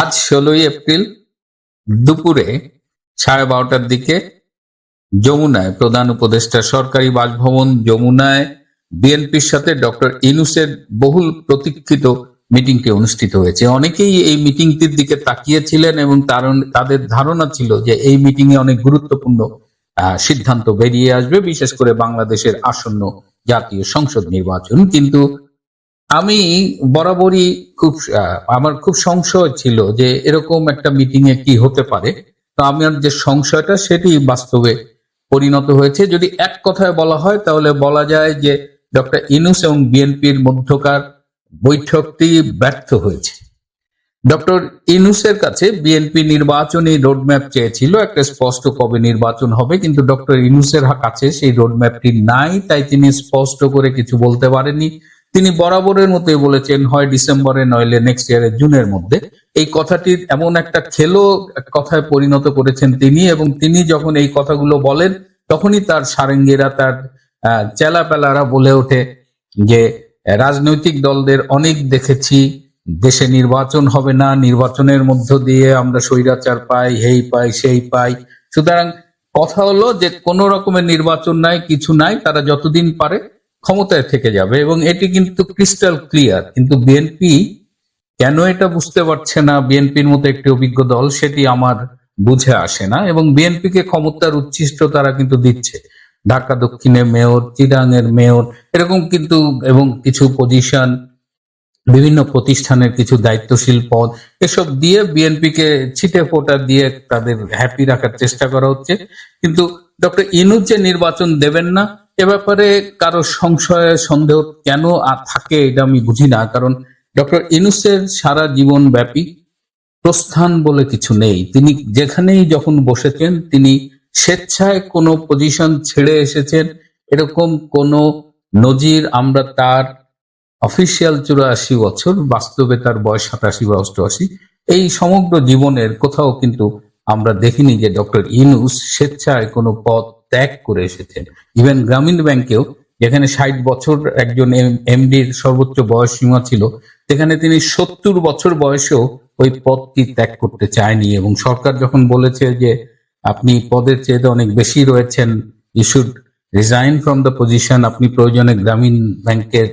আজ ষোলোই এপ্রিল দুপুরে সাড়ে বারোটার দিকে যমুনায় প্রধান উপদেষ্টা সরকারি বাসভবন যমুনায় বিএনপির সাথে ডক্টর ইনুসের বহুল প্রতীক্ষিত মিটিংটি অনুষ্ঠিত হয়েছে। অনেকেই এই মিটিংটির দিকে তাকিয়েছিলেন এবং তাদের ধারণা ছিল যে এই মিটিং এ অনেক গুরুত্বপূর্ণ সিদ্ধান্ত বেরিয়ে আসবে, বিশেষ করে বাংলাদেশের আসন্ন জাতীয় সংসদ নির্বাচন। কিন্তু আমি বরাবরই খুব আমার খুব সংশয় ছিল যে এরকম একটা মিটিং এ কি হতে পারে। তো আমার যে সংশয়টা সেটি বাস্তবে পরিণত হয়েছে। যদি এক কথায় বলা হয়, তাহলে বলা যায় যে ডক্টর ইনুস এবং বিএনপির মধ্যকার বৈঠকটি ব্যর্থ হয়েছে। ডক্টর ইনুসের কাছে বিএনপি নির্বাচনী রোডম্যাপ চেয়েছিল, একটা স্পষ্ট কবে নির্বাচন হবে, কিন্তু ডক্টর ইনুসের কাছে সেই রোডম্যাপটি নাই, তাই তিনি স্পষ্ট করে কিছু বলতে পারেননি। তিনি বরাবরের মতোই বলেছেন, হয় ডিসেম্বরে, নইলে নেক্সট ইয়ারের জুনের মধ্যে। এই কথাটির এমন একটা খেলো কথায় পরিণত করেছেন তিনি এবং তিনি যখন এই কথাগুলো বলেন, তখনই তার সারেঙ্গিরা, তার চেলাপেলারা বলে ওঠে যে, রাজনৈতিক দলদের অনেক দেখেছি, দেশে নির্বাচন হবে না, নির্বাচনের মধ্য দিয়ে আমরা স্বৈরাচার পাই, হেই পাই, সেই পাই। সুতরাং কথা হলো যে, কোন রকমের নির্বাচন নাই, কিছু নাই, তারা যতদিন পারে ক্ষমতায় থেকে যাবে এবং এটি কিন্তু ক্রিস্টাল ক্লিয়ার কিন্তু বিএনপি কেন এটা বুঝতে পারছে না? বিএনপির মতো একটি অভিজ্ঞ দল সেটি আমার বুঝে আসে না এবং বিএনপিকে ক্ষমতার উচ্ছিষ্ট তারা কিন্তু দিচ্ছে। ঢাকা দক্ষিণে মেয়র চিরাং এর মেয়র এরকম কিন্তু এবং কিছু পজিশন বিভিন্ন প্রতিষ্ঠানের কিছু দায়িত্বশীল পদ, এসব দিয়ে বিএনপি কে ছিটে ফোটা দিয়ে তাদের হ্যাপি রাখার চেষ্টা করা হচ্ছে। কিন্তু ডক্টর ইনুজ যে নির্বাচন দেবেন না এ ব্যাপারে কারও সংশয় সন্দেহ কেন আর থাকে এটা আমি বুঝি না, কারণ ডক্টর ইনুসের সারা জীবন ব্যাপী প্রস্থান বলে কিছু নেই। তিনি যেখানেই যখন বসেছেন, তিনি স্বেচ্ছায় কোনো পজিশন ছেড়ে এসেছেন। এরকম কোনো নজির আমরা তার অফিসিয়াল চুরাশি বছর, বাস্তবে তার বয়স সাতাশি বা অষ্টআশি, এই সমগ্র জীবনের কোথাও কিন্তু আমরা দেখিনি যে ডক্টর ইনুস স্বেচ্ছায় কোনো পদ ত্যাগ করে এসেছেন। ইভেন গ্রামীণ ব্যাংকেও যেখানে ষাট বছর একজন এমডির সর্বোচ্চ বয়স সীমা ছিল, সেখানে তিনি সত্তর বছর বয়সেও ওই পদটি ত্যাগ করতে চায়নি এবং সরকার যখন বলেছে যে আপনি পদের চেয়ে অনেক বেশি রয়েছেন you should resign from the position আপনি প্রয়োজনে গ্রামীণ ব্যাংকের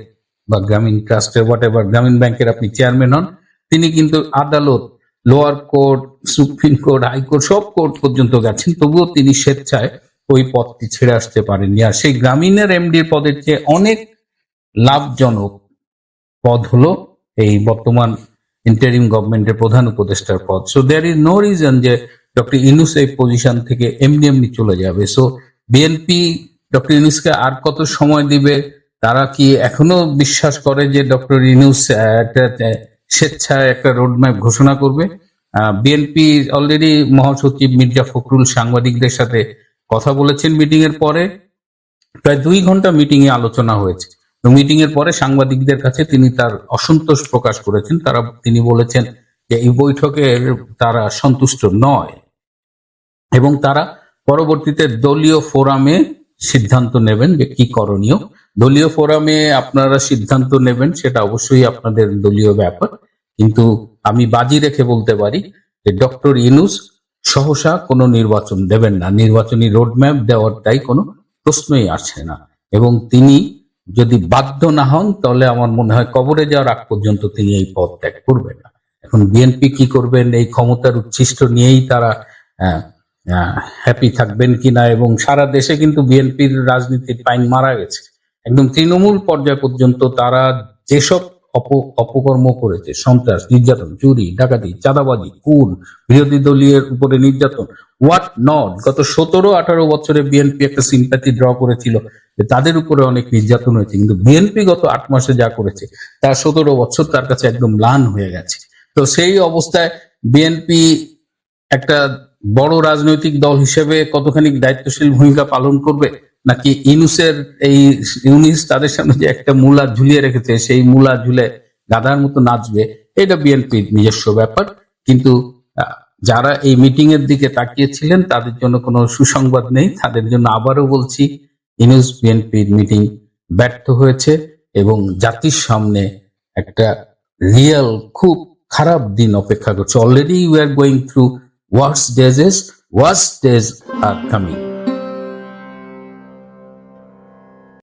বা গ্রামীণ ট্রাস্টের হোয়াট এভার গ্রামীণ ব্যাংকের আপনি চেয়ারম্যান হন। তিনি কিন্তু আদালত lower court supreme court high court সব কোর্ট পর্যন্ত গেছেন, তবুও তিনি স্বেচ্ছায় ওই পদটি ছেড়ে আসতে পারেননি। আর সেই গ্রামীণের এমডির পদের চেয়ে অনেক লাভজনক পদ হলো এই বর্তমান ইন্টারিম গভর্নমেন্টের প্রধান উপদেষ্টার পদ। So there is no reason যে ডক্টর ইনুস এই পজিশন থেকে এমনি এমনি চলে যাবে। সো বিএনপি ডক্টর ইনুসকে আর কত সময় দিবে, তারা কি এখনও বিশ্বাস করে যে ডক্টর ইনুস একটা স্বেচ্ছায় একটা রোডম্যাপ ঘোষণা করবে? বিএনপি অলরেডি মহাসচিব মির্জা ফখরুল সাংবাদিকদের সাথে কথা বলেছেন মিটিং এর পরে। প্রায় দুই ঘণ্টা মিটিং এ আলোচনা হয়েছে। মিটিং এর পরে সাংবাদিকদের কাছে তিনি তার অসন্তোষ প্রকাশ করেছেন। তারা, তিনি বলেছেন যে, এই বৈঠকে তারা সন্তুষ্ট নয়। এবং তারা পরবর্তীতে দলীয় ফোরামে সিদ্ধান্ত নেবেন যে, কি করণীয়। দলীয় ফোরামে আপনারা সিদ্ধান্ত নেবেন, সেটা অবশ্যই আপনাদের দলীয় ব্যাপার। কিন্তু আমি বাজি রেখে বলতে পারি যে, ডক্টর ইনুস সহসা কোনো নির্বাচন দেবেন না। নির্বাচনী রোডম্যাপ দেওয়ারটাই কোনো প্রশ্নই আসে না। এবং তিনি যদি বাধ্য না হন, তাহলে আমার মনে হয় কবরে যাওয়ার আগ পর্যন্ত তিনি এই পদ ত্যাগ করবেন না। এখন বিএনপি কি করবেন, এই ক্ষমতার উচ্ছিষ্ট নিয়েই তারা হ্যাপি থাকবেন কিনা? এবং সারা দেশে কিন্তু বিএনপির রাজনীতির পাইন মারা গেছে। একদম তৃণমূল পর্যায় পর্যন্ত তারা যেসব অপকর্ম করেছে। সন্ত্রাস, নির্যাতন, চুরি, ডাকাতি, চাঁদাবাজি কুল বিরোধী দলীয় উপরে নির্যাতন। হোয়াট নট গত সতেরো, আঠারো বছরে বিএনপি একটা সিম্প্যাথি ড্র করেছিল যে তাদের উপরে অনেক নির্যাতন হয়েছে। কিন্তু বিএনপি গত আট মাসে যা করেছে তার সতেরো বছর তার কাছে একদম ম্লান হয়ে গেছে। তো সেই অবস্থায় বিএনপি একটা বড় রাজনৈতিক দল হিসেবে কতখানি দায়িত্বশীল ভূমিকা পালন করবে নাকি ইনুসের এই ইউনিস তাদের সামনে যে একটা মূলা ঝুলিয়ে রেখেছে, সেই মূলা ঝুলে গাধার মতো নাচবে, এটা বিএনপির নিজস্ব ব্যাপার। কিন্তু যারা এই মিটিং এর দিকে তাকিয়েছিলেন, তাদের জন্য কোনো সুসংবাদ নেই। তাদের জন্য আবারও বলছি, ইনুস বিএনপির মিটিং ব্যর্থ হয়েছে এবং জাতির সামনে একটা রিয়েল, খুব খারাপ দিন অপেক্ষা করছে। Already you are going through worse days worse days are coming